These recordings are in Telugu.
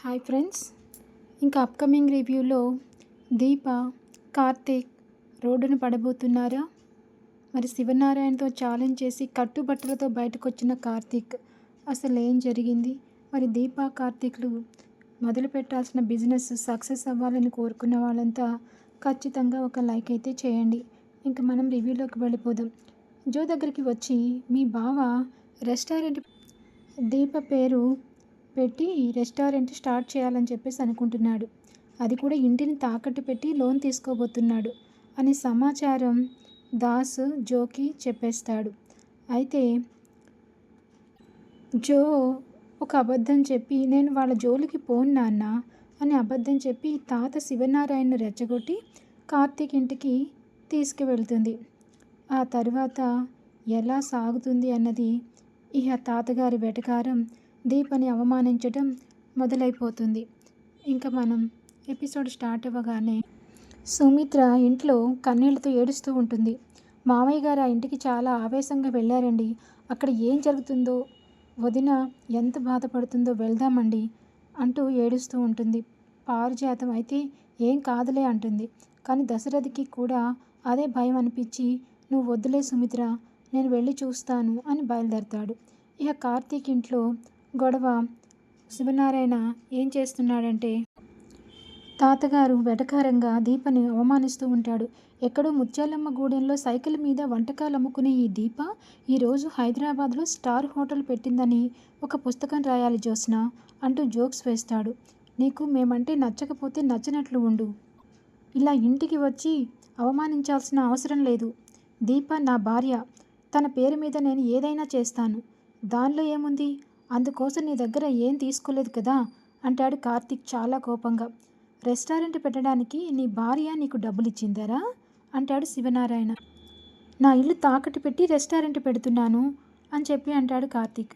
Hi friends. ఇంకా అప్కమింగ్ రివ్యూలో దీప కార్తీక్ రోడ్డును పడబోతున్నారా? మరి శివనారాయణతో ఛాలెంజ్ చేసి కట్టుబట్టలతో బయటకు వచ్చిన కార్తీక్ అసలు ఏం జరిగింది? మరి దీప కార్తీక్లు మొదలు పెట్టాల్సిన బిజినెస్ సక్సెస్ అవ్వాలని కోరుకున్న వాళ్ళంతా ఖచ్చితంగా ఒక లైక్ అయితే చేయండి. ఇంకా మనం రివ్యూలోకి వెళ్ళిపోదాం. జో దగ్గరికి వచ్చి మీ బావ రెస్టారెంట్ దీప పేరు పెట్టి రెస్టారెంట్ స్టార్ట్ చేయాలని చెప్పేసి అనుకుంటున్నాడు. అది కూడా ఇంటిని తాకట్టు పెట్టి లోన్ తీసుకోబోతున్నాడు అని సమాచారం దాస్ జోకి చెప్పేస్తాడు. అయితే జో ఒక అబద్ధం చెప్పి నేను వాళ్ళ జోలికి పోను నాన్న అని అబద్ధం చెప్పి తాత శివనారాయణను రెచ్చగొట్టి కార్తీక్ ఇంటికి తీసుకువెళ్తుంది. ఆ తర్వాత ఎలా సాగుతుంది అన్నది ఇహ తాతగారి వెటకారం దీపని అవమానించడం మొదలైపోతుంది. ఇంకా మనం ఎపిసోడ్ స్టార్ట్ అవ్వగానే సుమిత్ర ఇంట్లో కన్నీళ్ళతో ఏడుస్తూ ఉంటుంది. మామయ్య గారు ఆ ఇంటికి చాలా ఆవేశంగా వెళ్ళారండి. అక్కడ ఏం జరుగుతుందో వదిన ఎంత బాధపడుతుందో వెళ్దామండి అంటూ ఏడుస్తూ ఉంటుంది. పారిజాతం అయితే ఏం కాదులే అంటుంది. కానీ దశరథికి కూడా అదే భయం అనిపించి నువ్వు వద్దులే సుమిత్ర నేను వెళ్ళి చూస్తాను అని బయలుదేరతాడు. ఇక కార్తీక్ ఇంట్లో గొడవ. శివనారాయణ ఏం చేస్తున్నాడంటే తాతగారు వెటకారంగా దీపని అవమానిస్తూ ఉంటాడు. ఎక్కడో ముత్యాలమ్మ గూడెంలో సైకిల్ మీద వంటకాలు అమ్ముకునే ఈ దీప ఈరోజు హైదరాబాద్లో స్టార్ హోటల్ పెట్టిందని ఒక పుస్తకం రాయాలి జోస్న అంటూ జోక్స్ వేస్తాడు. నీకు మేమంటే నచ్చకపోతే నచ్చినట్లు ఉండు. ఇలా ఇంటికి వచ్చి అవమానించాల్సిన అవసరం లేదు. దీప నా భార్య. తన పేరు మీద నేను ఏదైనా చేస్తాను. దానిలో ఏముంది? అందుకోసం నీ దగ్గర ఏం తీసుకోలేదు కదా? అంటాడు కార్తిక్ చాలా కోపంగా. రెస్టారెంట్ పెట్టడానికి నీ భార్య నీకు డబ్బులు ఇచ్చిందరా అంటాడు శివనారాయణ. నా ఇల్లు తాకట్టు పెట్టి రెస్టారెంట్ పెడుతున్నాను అని చెప్పి అంటాడు కార్తిక్.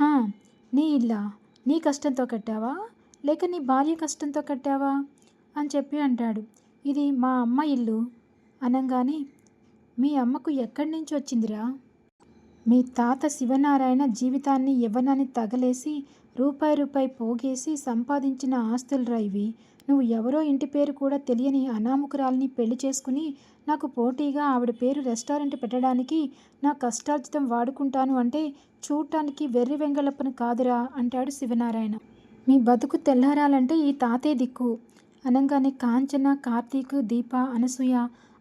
హా నీ ఇల్లా? నీ కష్టంతో కట్టావా? లేక నీ భార్య కష్టంతో కట్టావా? అని చెప్పి అంటాడు. ఇది మా అమ్మ ఇల్లు. అనగానే మీ అమ్మకు ఎక్కడి నుంచి వచ్చిందిరా? మీ తాత శివనారాయణ జీవితాన్ని యవ్వనాన్ని తగలేసి రూపాయి రూపాయి పోగేసి సంపాదించిన ఆస్తులు ఇవి. నువ్వు ఎవరో ఇంటి పేరు కూడా తెలియని అనాముకురాల్ని పెళ్ళి చేసుకుని నాకు పోటీగా ఆవిడ పేరు రెస్టారెంట్ పెట్టడానికి నా కష్టార్జితం వాడుకుంటాను అంటే చూడటానికి వెర్రి వెంగళప్పని కాదురా అంటాడు శివనారాయణ. మీ బతుకు తెల్లారాలంటే ఈ తాతే దిక్కు. అనగానే కాంచన కార్తీక్ దీప అనసూయ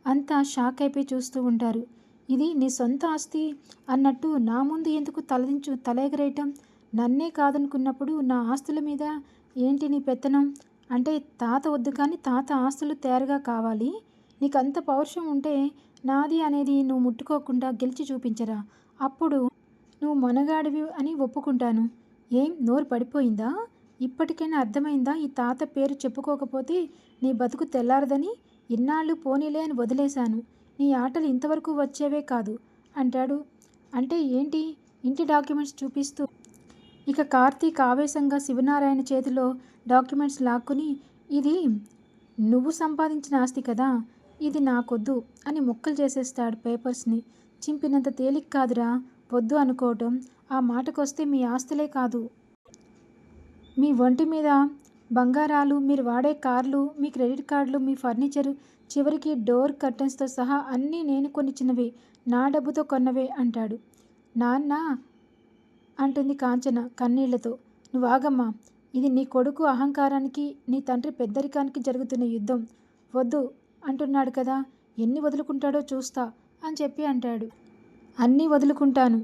అంతా షాక్ అయిపోయి చూస్తూ ఉంటారు. ఇది నీ సొంత ఆస్తి అన్నట్టు నా ముందు ఎందుకు తలదించు తలెగరేయటం? నన్నే కాదనుకున్నప్పుడు నా ఆస్తుల మీద ఏంటి నీ పెత్తనం? అంటే తాత వద్దు కానీ తాత ఆస్తులు తేరగా కావాలి. నీకు అంత పౌరుషం ఉంటే నాది అనేది నువ్వు ముట్టుకోకుండా గెలిచి చూపించరా. అప్పుడు నువ్వు మనగాడివి అని ఒప్పుకుంటాను. ఏం? నోరు పడిపోయిందా? ఇప్పటికైనా అర్థమైందా? ఈ తాత పేరు చెప్పుకోకపోతే నీ బతుకు తెల్లారదని? ఇన్నాళ్ళు పోనీలే అని వదిలేశాను. నీ ఆటలు ఇంతవరకు వచ్చేవే కాదు అంటాడు. అంటే ఏంటి? ఇంటి డాక్యుమెంట్స్ చూపిస్తూ. ఇక కార్తీక్ ఆవేశంగా శివనారాయణ చేతిలో డాక్యుమెంట్స్ లాక్కుని ఇది నువ్వు సంపాదించిన ఆస్తి కదా ఇది నాకొద్దు అని ముక్కలు చేసేస్తాడు పేపర్స్ని. చింపినంత తేలిక కాదురా వద్దు అనుకోవటం. ఆ మాటకొస్తే మీ ఆస్తులే కాదు. మీ ఒంటి మీద బంగారాలు మీరు వాడే కార్లు మీ క్రెడిట్ కార్డులు మీ ఫర్నిచరు చివరికి డోర్ కర్టన్స్తో సహా అన్నీ నేను కొనిచ్చినవే. నా డబ్బుతో కొన్నవే అంటాడు. నాన్న! అంటుంది కాంచన కన్నీళ్ళతో. నువ్వాగమ్మా ఇది నీ కొడుకు అహంకారానికి నీ తండ్రి పెద్దరికానికి జరుగుతున్న యుద్ధం. వద్దు అంటున్నాడు కదా ఎన్ని వదులుకుంటాడో చూస్తా అని చెప్పి అంటాడు. అన్నీ వదులుకుంటాను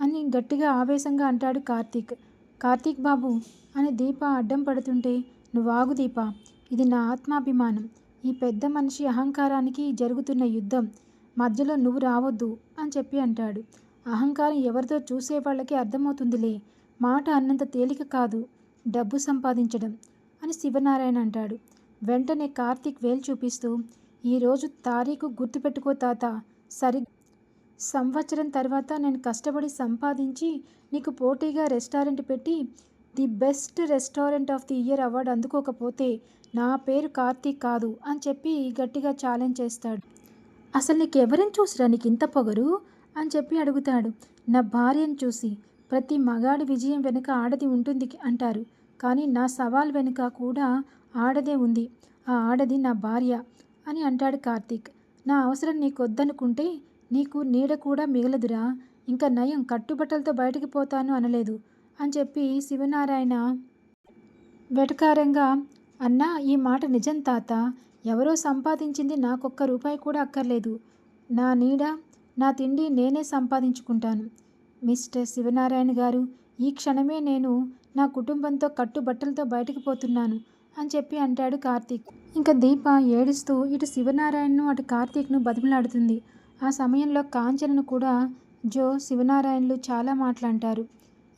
అని గట్టిగా ఆవేశంగా అంటాడు కార్తీక్. కార్తీక్ బాబు! అని దీప అడ్డం పడుతుంటే నువ్వు దీప. ఇది నా ఆత్మాభిమానం. ఈ పెద్ద మనిషి అహంకారానికి జరుగుతున్న యుద్ధం. మధ్యలో నువ్వు రావద్దు అని చెప్పి అంటాడు. అహంకారం ఎవరితో చూసే వాళ్ళకి అర్థమవుతుందిలే. మాట అన్నంత తేలిక కాదు. డబ్బు సంపాదించడం అని శివనారాయణ అంటాడు. వెంటనే కార్తీక్ వేలు చూపిస్తూ ఈరోజు తారీఖు గుర్తుపెట్టుకో తాత. సరి సంవత్సరం తర్వాత నేను కష్టపడి సంపాదించి నీకు పోటీగా రెస్టారెంట్ పెట్టి the best restaurant of the year award అందుకోకపోతే నా పేరు కార్తీక్ కాదు అని చెప్పి గట్టిగా ఛాలెంజ్ చేస్తాడు. అసలు నీకు ఎవరిని చూసిరా? నీకు ఇంత పొగరు? అని చెప్పి అడుగుతాడు. నా భార్యను చూసి ప్రతి మగాడి విజయం వెనుక ఆడది ఉంటుంది అంటారు. కానీ నా సవాల్ వెనుక కూడా ఆడదే ఉంది. ఆ ఆడది నా భార్య అని అంటాడు కార్తీక్. నా అవసరం నీకు వద్దనుకుంటే నీకు నీడ కూడా మిగలదురా. ఇంకా నయం కట్టుబట్టలతో బయటికి పోతాను అనలేదు. అని చెప్పి శివనారాయణ వెటకారంగా అన్నా ఈ మాట నిజం తాత. ఎవరో సంపాదించింది నాకొక్క రూపాయి కూడా అక్కర్లేదు. నా నీడ నా తిండి నేనే సంపాదించుకుంటాను. మిస్టర్ శివనారాయణ గారు ఈ క్షణమే నేను నా కుటుంబంతో కట్టుబట్టలతో బయటకు పోతున్నాను అని చెప్పి అంటాడు కార్తీక్. ఇంకా దీప ఏడుస్తూ ఇటు శివనారాయణను అటు కార్తీక్ను బతిమలాడుతుంది. ఆ సమయంలో కాంచనను కూడా జో శివనారాయణలు చాలా మాటలంటారు.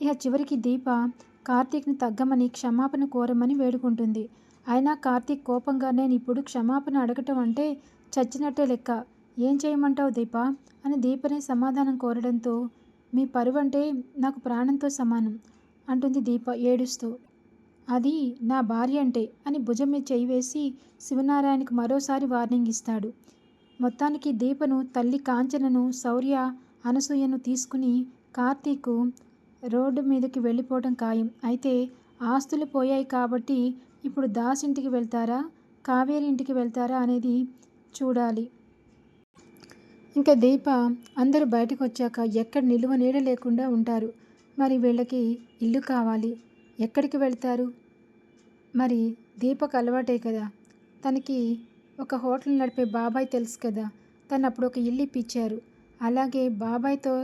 ఇక చివరికి దీప కార్తీక్ని తగ్గమని క్షమాపణ కోరమని వేడుకుంటుంది. అయినా కార్తీక్ కోపంగా నేను ఇప్పుడు క్షమాపణ అడగటం అంటే చచ్చినట్టే లెక్క. ఏం చేయమంటావు దీప అని దీపనే సమాధానం కోరడంతో మీ పరువు అంటే నాకు ప్రాణంతో సమానం అంటుంది దీప ఏడుస్తూ. అది నా భార్య అంటే అని భుజం మీద చేయి వేసి శివనారాయణకు మరోసారి వార్నింగ్ ఇస్తాడు. మొత్తానికి దీపను తల్లి కాంచనను శౌర్య అనసూయను తీసుకుని కార్తీకు రోడ్డు మీదకి వెళ్ళిపోవడం ఖాయం. అయితే ఆస్తులు పోయాయి కాబట్టి ఇప్పుడు దాస్ ఇంటికి వెళ్తారా? కావేరి ఇంటికి వెళ్తారా అనేది చూడాలి. ఇంకా దీప అందరూ బయటకు వచ్చాక ఎక్కడ నిలువ నీడ లేకుండా ఉంటారు. మరి వీళ్ళకి ఇల్లు కావాలి. ఎక్కడికి వెళ్తారు? మరి దీపకు అలవాటే కదా. తనకి ఒక హోటల్ నడిపే బాబాయ్ తెలుసు కదా. తను అప్పుడు ఒక ఇల్లు ఇప్పించారు. అలాగే బాబాయ్తో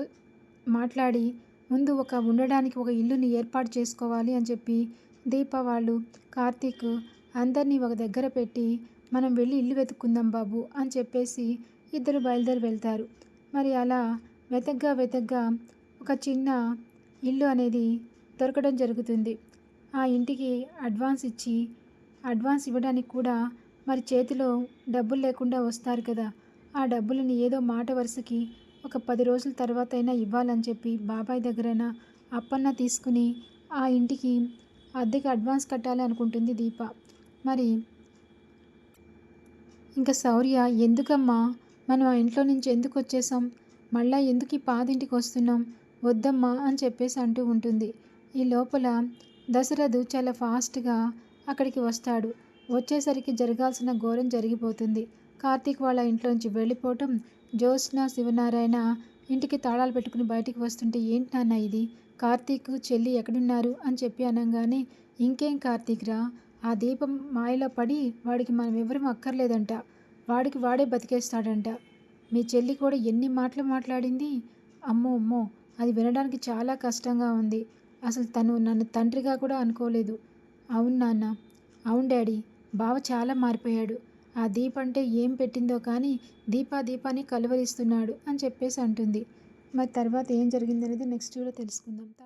మాట్లాడి ముందు ఒక ఉండడానికి ఒక ఇల్లుని ఏర్పాటు చేసుకోవాలి అని చెప్పి దీప వాళ్ళు కార్తీక్ అందరినీ ఒక దగ్గర పెట్టి మనం వెళ్ళి ఇల్లు వెతుక్కుందాం బాబు అని చెప్పేసి ఇద్దరు బయలుదేరి వెళ్తారు. మరి అలా వెతగ్గా వెతగ్గా ఒక చిన్న ఇల్లు అనేది దొరకడం జరుగుతుంది. ఆ ఇంటికి అడ్వాన్స్ ఇచ్చి అడ్వాన్స్ ఇవ్వడానికి కూడా మరి చేతిలో డబ్బులు లేకుండా వస్తారు కదా. ఆ డబ్బులని ఏదో మాట వరుసకి ఒక పది రోజుల తర్వాత అయినా ఇవ్వాలని చెప్పి బాబాయ్ దగ్గరైనా అప్పన్న తీసుకుని ఆ ఇంటికి అద్దెకి అడ్వాన్స్ కట్టాలి అనుకుంటుంది దీప. మరి ఇంకా శౌర్య ఎందుకమ్మా? మనం ఆ ఇంట్లో నుంచి ఎందుకు వచ్చేసాం మళ్ళా ఎందుకు ఈ పాదింటికి వస్తున్నాం? వద్దమ్మా అని చెప్పేసి అంటూ ఉంటుంది. ఈ లోపల దశరథు చాలా ఫాస్ట్గా అక్కడికి వస్తాడు. వచ్చేసరికి జరగాల్సిన ఘోరం జరిగిపోతుంది. కార్తీక్ వాళ్ళ ఇంట్లోంచి వెళ్ళిపోవటం జ్యోత్స్న శివనారాయణ ఇంటికి తాళాలు పెట్టుకుని బయటికి వస్తుంటే ఏంటి నాన్న ఇది? కార్తీక్ చెల్లి ఎక్కడున్నారు? అని చెప్పి అనగానే ఇంకేం కార్తీక్ రా? ఆ దీపం మాయలో పడి వాడికి మనం ఎవరం అక్కర్లేదంట. వాడికి వాడే బతికేస్తాడంట. మీ చెల్లి కూడా ఎన్ని మాటలు మాట్లాడింది? అమ్మో అమ్మో అది వినడానికి చాలా కష్టంగా ఉంది. అసలు తను నన్ను తండ్రిగా కూడా అనుకోలేదు. అవును నాన్న అవును డాడీ బావ చాలా మారిపోయాడు. ఆ దీప్ అంటే ఏం పెట్టిందో కానీ దీపా దీపాన్ని కలువరిస్తున్నాడు అని చెప్పేసి అంటుంది. మరి తర్వాత ఏం జరిగిందనేది నెక్స్ట్ వీడియో తెలుసుకుందాం. థ్యాంక్